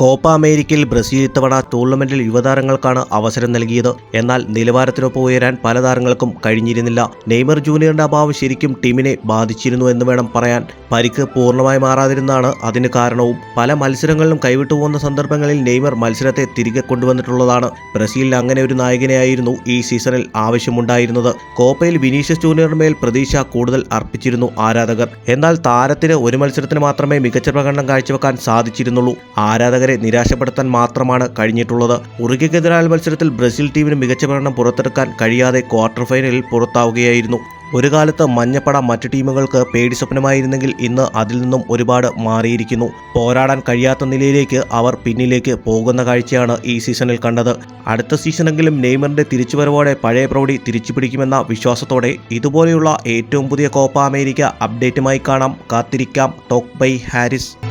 Copa അമേരിക്കയിൽ Brazil ഇത്തവണ ടൂർണമെന്റിൽ യുവതാരങ്ങൾക്കാണ് അവസരം നൽകിയത്. എന്നാൽ നിലവാരത്തിനൊപ്പം ഉയരാൻ പല താരങ്ങൾക്കും കഴിഞ്ഞിരുന്നില്ല. നെയ്മർ ജൂനിയറിന്റെ അഭാവം ശരിക്കും ടീമിനെ ബാധിച്ചിരുന്നു എന്ന് വേണം പറയാൻ. പരിക്ക് പൂർണമായി മാറാതിരുന്നാണ് അതിന് കാരണവും. പല മത്സരങ്ങളിലും കൈവിട്ടു പോകുന്ന സന്ദർഭങ്ങളിൽ നെയ്മർ മത്സരത്തെ തിരികെ കൊണ്ടുവന്നിട്ടുള്ളതാണ്. ബ്രസീലിൽ അങ്ങനെ ഒരു നായകനെയായിരുന്നു ഈ സീസണിൽ ആവശ്യമുണ്ടായിരുന്നത്. കോപ്പയിൽ വിനീഷ്യസ് ജൂനിയറിന്മേൽ പ്രതീക്ഷ കൂടുതൽ അർപ്പിച്ചിരുന്നു ആരാധകർ. എന്നാൽ താരത്തിന് ഒരു മത്സരത്തിന് മാത്രമേ മികച്ച പ്രകടനം കാഴ്ചവെക്കാൻ സാധിച്ചിരുന്നുള്ളൂ. ആരാധകരെ നിരാശപ്പെടുത്താൻ മാത്രമാണ് കഴിഞ്ഞിട്ടുള്ളത്. ഉറുഗ്വയ്ക്കെതിരായ മത്സരത്തിൽ ബ്രസീൽ ടീമിന് മികച്ച പ്രകടനം പുറത്തെടുക്കാൻ കഴിയാതെ ക്വാർട്ടർ ഫൈനലിൽ പുറത്താവുകയായിരുന്നു. ഒരു കാലത്ത് മഞ്ഞപ്പട മറ്റു ടീമുകൾക്ക് പേടി സ്വപ്നമായിരുന്നെങ്കിൽ ഇന്ന് അതിൽ നിന്നും ഒരുപാട് മാറിയിരിക്കുന്നു. പോരാടാൻ കഴിയാത്ത നിലയിലേക്ക് അവർ പിന്നിലേക്ക് പോകുന്ന കാഴ്ചയാണ് ഈ സീസണിൽ കണ്ടത്. അടുത്ത സീസണെങ്കിലും നെയ്മറിന്റെ തിരിച്ചുവരവോടെ പഴയ പ്രൗഢി തിരിച്ചു പിടിക്കുമെന്ന വിശ്വാസത്തോടെ ഇതുപോലെയുള്ള ഏറ്റവും പുതിയ കോപ്പ അമേരിക്ക അപ്ഡേറ്റുമായി കാണാം. കാത്തിരിക്കാം. Talk by Haris.